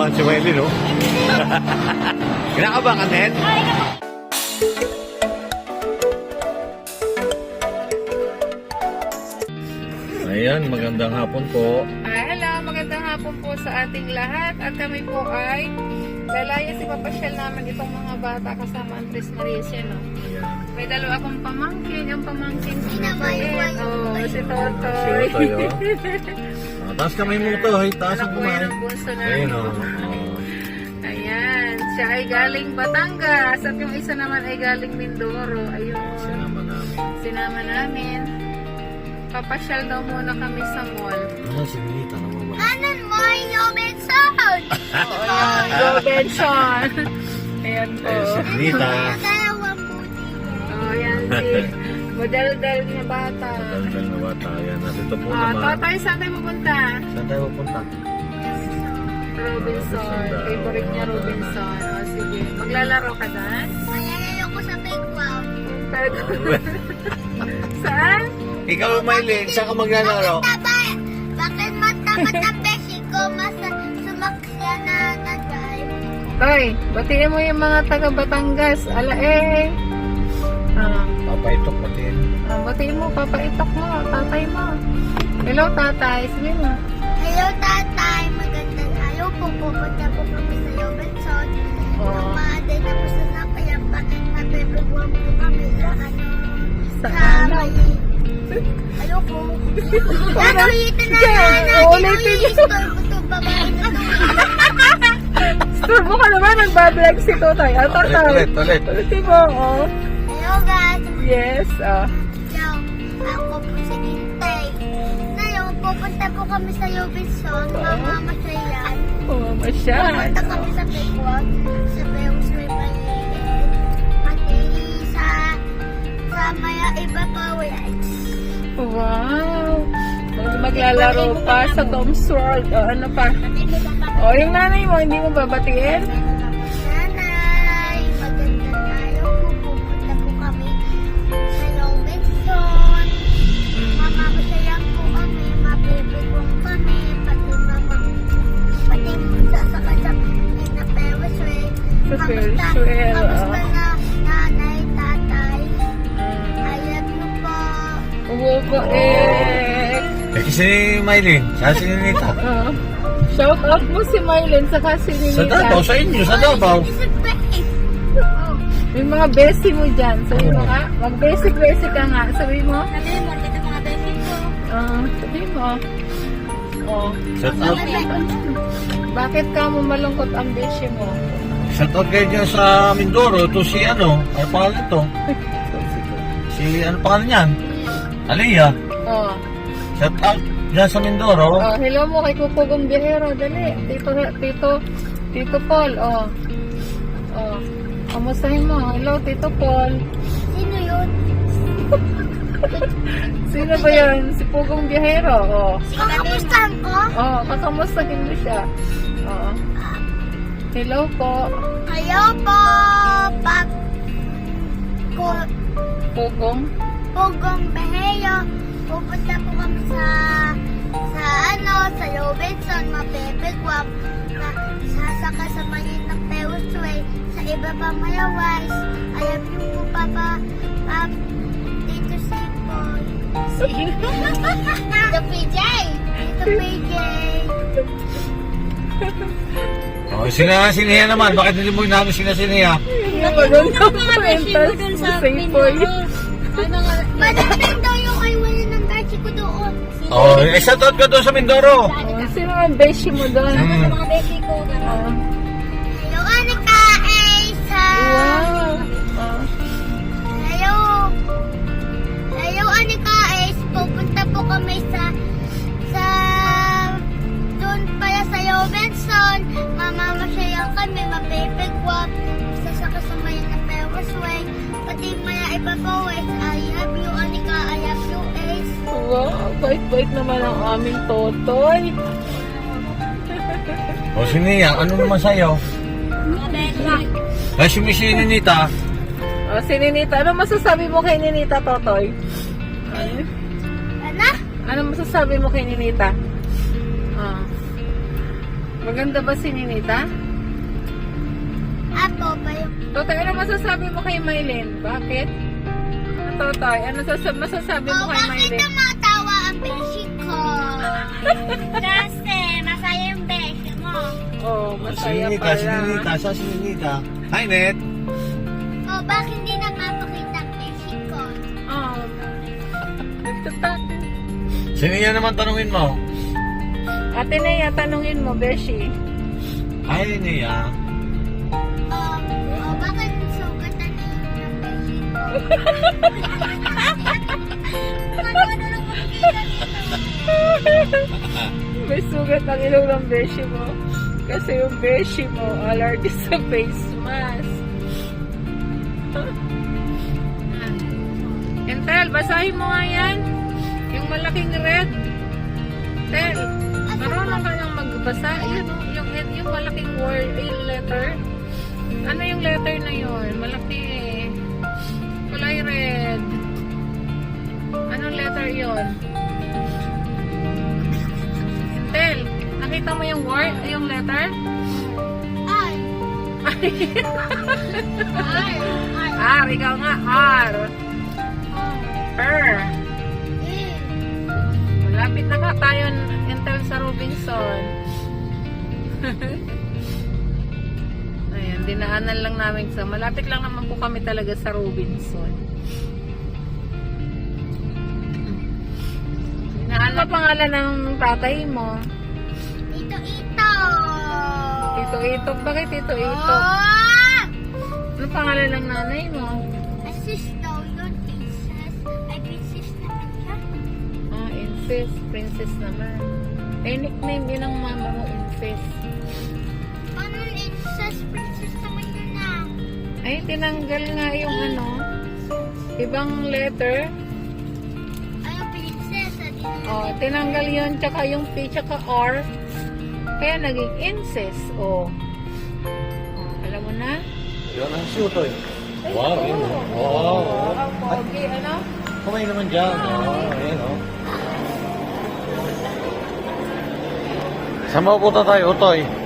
Kinakabahan si Wiley, no? Kinakabahan ka, Ned? Ayan, magandang hapon po. Ay, hello, magandang hapon po sa ating lahat at kami po ay lalaya si papasyal namin itong mga bata kasama ang Tres Marias yan, no? May dalawa akong pamangkin, yung pamangkin ko na yung- Oh, si Si Totoy. Totoy, oh. Taas kamay mo to, hay, taas ang kumain. ang bunso na. Ayun, oh. Oh. Ayan, siya ay galing Batangas at yung isa naman ay galing Mindoro. Ayun, Sinama namin. sinama namin. Papasyal daw muna kami sa mall. Ah, si Milita naman. Anan mo yung sound? Oo, yan. Go, Benson. Ayan po. Ayun, si Milita. Oh, yan si model-del na bata. Daldal na bata. Ayan, nandito po Ah, naman. tatay, saan tayo pupunta? Saan tayo pupunta? Robinson. Robinson. Favorite niya Ah, Robinson. Oh, sige. Maglalaro ka dan? Malalaro ko sa big wow. Saan? Ikaw, Maylin, saan ka maglalaro? Bakit matamat ang beshi ko mas sumaksya na nag-drive? Toy, batiin mo yung mga taga Batangas. Ala eh. Ah, Papaitok patin. ah, batiin mo, papaitok mo, tatay mo. Hello, tatay. Sige mo. Hello tatay, magandang araw po. Pupunta po kami sa Robinson. Oh. Din na po sa napayang pa, napipigwang po kami sa ano, sa Saan? may... Ayoko. Nanuhitin na Sige, na. uulitin niyo. Nanuhitin ito babae na to. Turbo ka naman, nagbablog si Totoy. Ah, Ulit, tatay. ulit, ulit. Ulitin mo, oh. Hello guys. Yes, ah. So, ako po si Intay. Ngayon, pupunta po kami sa Masayan. Oh, masyad. Pupunta kami sa Bigwag. Sa Beos River. Pati sa sa maya iba pa guys. Wow. Mag- Maglalaro pa sa Tom's World. O, ano pa? O, yung nanay mo, hindi mo babatiin? Way. Sa Kamusta? Wheel, Kamusta ah. na nanay, tatay? I love you po. Uwo eh. Eh, si Maylin, saan si Ninita? Ah. shout out mo si Mylene saka si Sa Davao, Ninita. sa inyo, sa Davao. Face. May mga besi mo dyan. Sabi mo nga, mag-besi-besi ka nga. Sabi mo. Sabi mo, dito mga beses ko. Ah, sabi mo. Oh. Shout out. Bakit ka mo malungkot ang besi mo? Shout out kayo dyan sa Mindoro. Ito si ano, ano pangalan ito? Si ano pangalan niyan? Aliyah. Oh. Shout out dyan sa Mindoro. Oh, hello mo kay Kupugong Biyahero. Dali. Tito, Tito, Tito Paul. Oh. Oh. Kamustahin mo? Hello, Tito Paul. Sino yun? Sino ba yan? Si Pugong Biyahero. Oh. Kakamustahan ko? Oh, kakamustahin mo siya. Oh. Hello po. Ayaw po. Pag Pugong. Pugong Beheyo. Pupunta po kami sa sa ano, sa Robinson, sasaka sa maliit na Pewis Way. Sa iba pa Mayaways. Ayaw niyo po, Papa. Pap, Tito Simboy. Tito PJ. Tito PJ. Oh, sina siniya naman. Bakit hindi mo inaano sina siniya? Magandang kwentas sa Saypoy. Madaming daw yung kay wala ng gachi ko doon. Oh, eh, shout out ka doon sa Mindoro. Oh, sino ang beshi mo doon? Hmm. Mga beshi ko. Robinson. Mamamasyayang kami, mapipigwap. Sasaka sa may na Pewas Way. Pati maya iba pa ways. I love you, Anika. I love you, Ace. Wow, bait-bait naman ang aming totoy. Oh, siniya, ano naman sa'yo? Ay, si Miss Ninita. Oh, si Ninita, ano masasabi mo kay Ninita, Totoy? Ay, Ano? ano masasabi mo kay Ninita? Maganda ba si Ninita? Apo ba yung... Totoy, ano masasabi mo kay Mylene? Bakit? Totoy, ano sasab masasabi mo Oh, kay bakit Mylene? tumatawa ang beshi ko? Kasi masaya yung beshi mo. Oh, Si masaya Ninita, si pala. Ninita, siya si Ninita. Hi, Net. Oh, bakit hindi napapakita ang beshi ko? Oh. Sino yan naman tanungin mo? Ate Nea, tanungin mo, Beshi. Hi, Nia. Um, oh, bakit sugatan na yung beshi ko? Ano, lang makikita dito? May sugat ang ilong ng Beshi mo. Kasi yung Beshi mo, allergic sa face mask. Entel, basahin mo nga yan. Yung malaking red. Magbasa. Yun, oh, yung, yung malaking word, yung letter. Ano yung letter na yun? Malaki eh. Kulay red. Anong letter yon? Entel, nakita mo yung word, yung letter? Ay, ay, ay. R, ikaw nga, R. R. Malapit na ka tayo enter sa Robinson. Ayan, dinaanan lang namin sa, malapit lang naman po kami talaga sa Robinson. Dinaanan pa pangalan ng tatay mo? Ito, ito. Tito Itok. Bakit Tito Itok? Oh! Ano pangalan ng nanay mo? Assist daw yun, princess. Princess naman. Ah. Princess. Eh, nickname yun ang mama mo, Incest. Ay, tinanggal nga yung ano, ibang letter. Ay, yung princess. di na Oh, tinanggal yun, tsaka yung P, tsaka R. Kaya naging incest. Oh. oh alam mo na? Yan ang sutoy. Ay, Wow, oo. yun. oh. Wow. Oo, ang pogi, ano? Kamay naman dyan. Oh, ayan, oh. Saan mapupunta tayo, Utoy?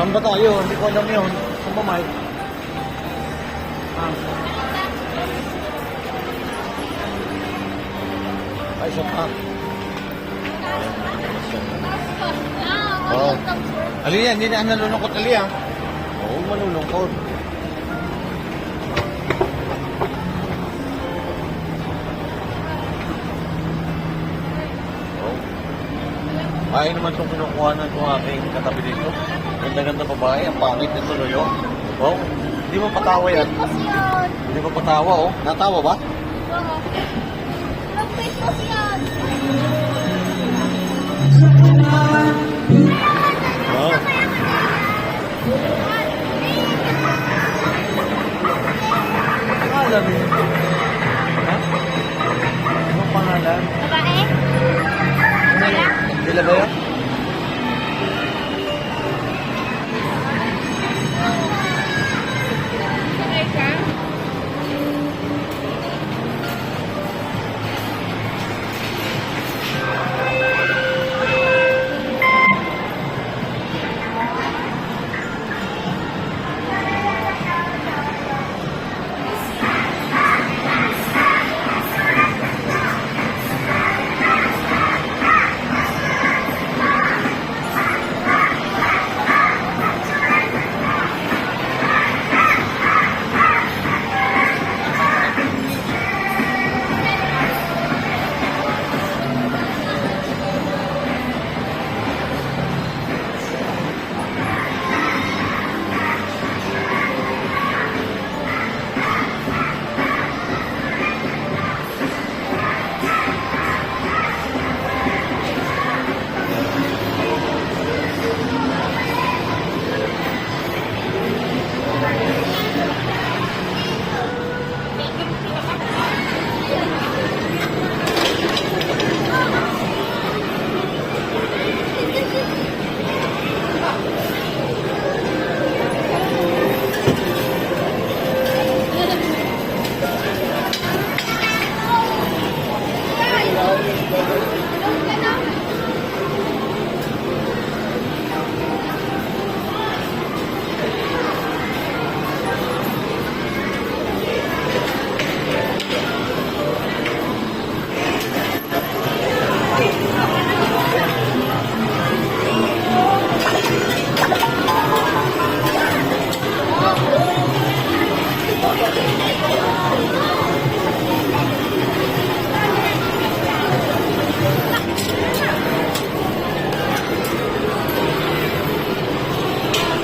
Saan ba tayo? Hindi ko alam yun. Saan ba, Mike? Ah. Ay, siya pa. Oh. Ali yan, hindi na nalulungkot Ali ah. Oo, malulungkot. Oo. Ay naman itong kinukuhanan ko aking katabi dito. Ganda-ganda babae, ang pangit nito no yun. Oh, hindi mo patawa yan. Hindi mo patawa oh. Natawa ba? Oo. Yun? Mo? Ha? Anong pangalan? Babae? Wala? Sila ba yun?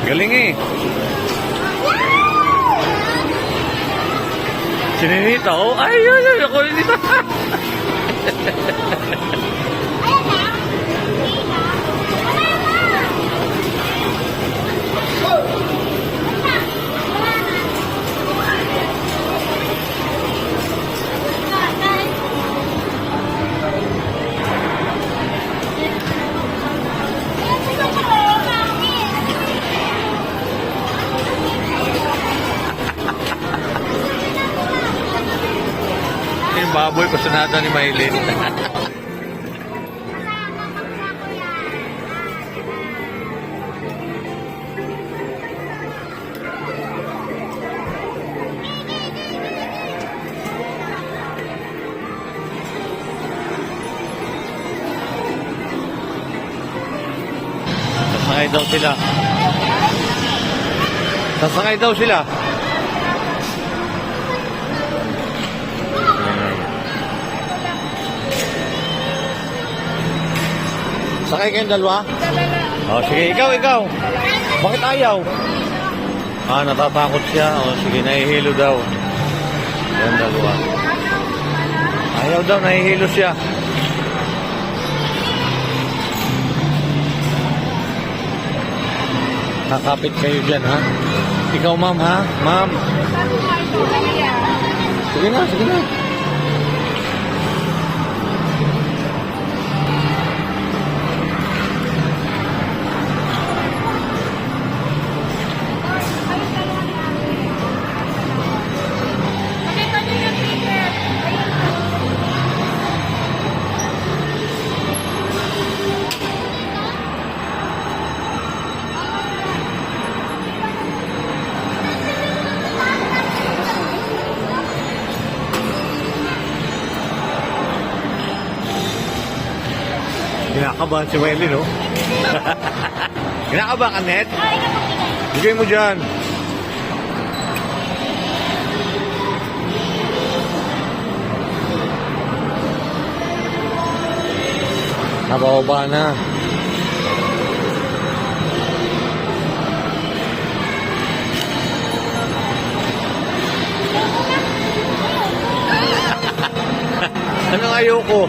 Galing eh. Si Ninita, oh. Ay, ay, ay, ako Ninita. Yung baboy ko sanada ni Maylin. Sasakay daw sila. Sasakay daw sila. Sakay kayong dalawa? Oh, sige, ikaw, ikaw. Bakit ayaw? Ah, natatakot siya. Oh, sige, nahihilo daw. Yan dalawa. Ayaw daw, nahihilo siya. Kakapit kayo dyan, ha? Ikaw, ma'am, ha? Ma'am. Sige na, sige na. Kinakabahan si Wiley, no? Kinakabahan ka, Net? Bigay mo dyan. Nabababa na. Anong ayoko?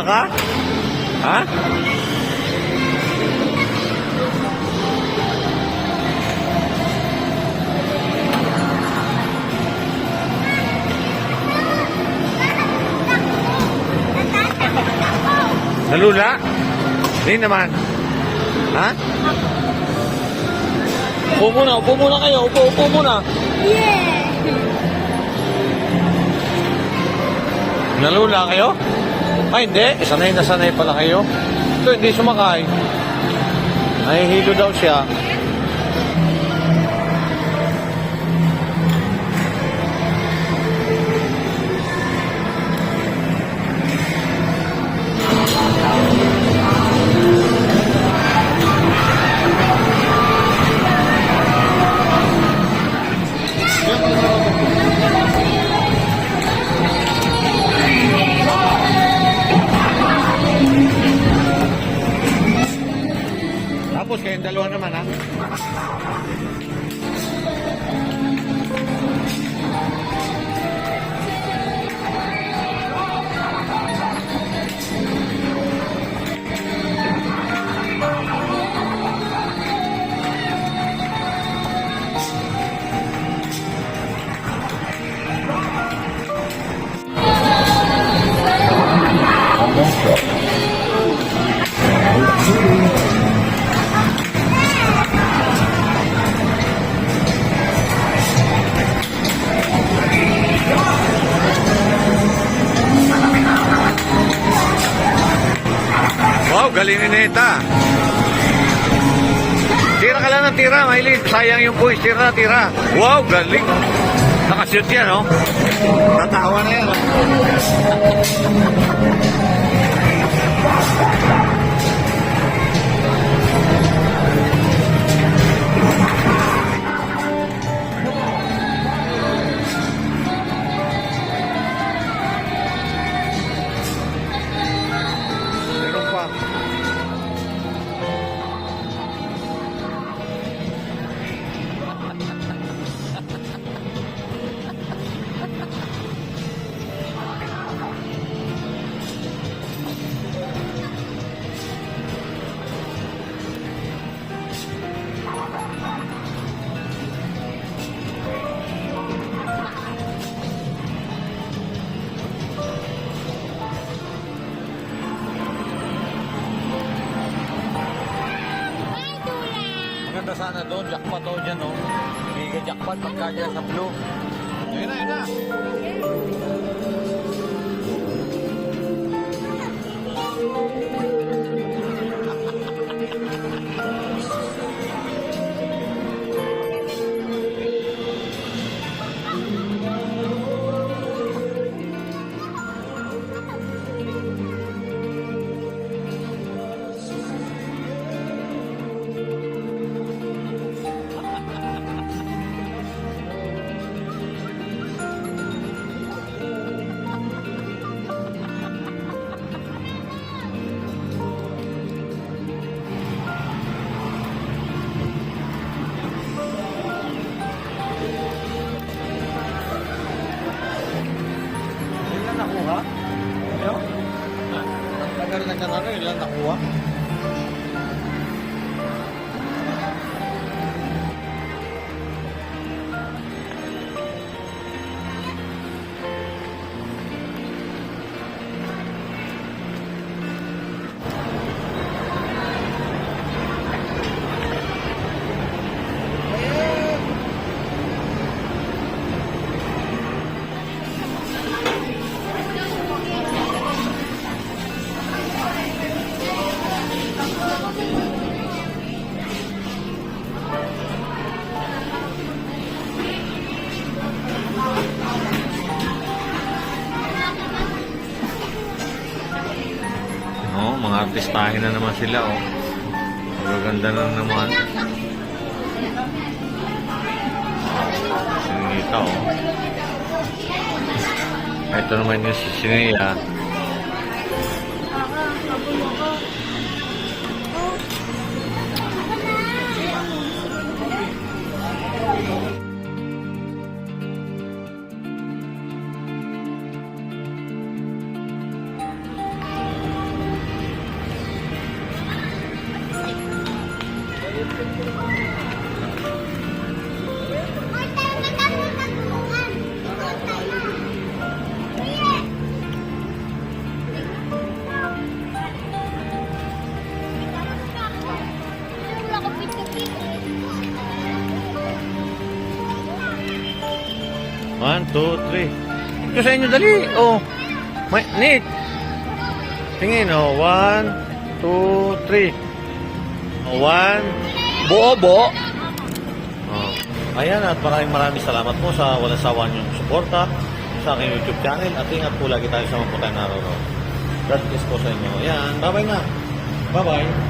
Nagtitinda ka? Ha? Nalula? Hindi naman. Ha? Upo muna, upo muna kayo. Upo, upo muna. Yeah! Nalula kayo? Ay, hindi. Sanay na sanay pala kayo. Ito, hindi sumakay. Nahihilo daw siya. Tapos kayong dalawa naman, ha? Maylin. Sayang yung points. Tira tira. Wow, galing. Nakashoot yan, oh. Tatawa na yan, jackpot daw dyan, no? Mega jackpot pagka dyan sa blue. Ayun na, ayun na. Kumain na naman sila, oh. Magaganda na naman. Sinita, oh. Ito naman yung sisinila. Ito naman yung sisinila. 2, 3. Ito sa inyo, dali. Oh. May, neat. Tingin, oh. 1, 2, 3. Oh, 1. Buo, buo. Oh. Ayan, at maraming maraming salamat po sa walang sawa niyong suporta sa aking YouTube channel at ingat po lagi tayo sa mga putay na araw. God bless po sa inyo. Ayan, bye-bye na. Bye-bye.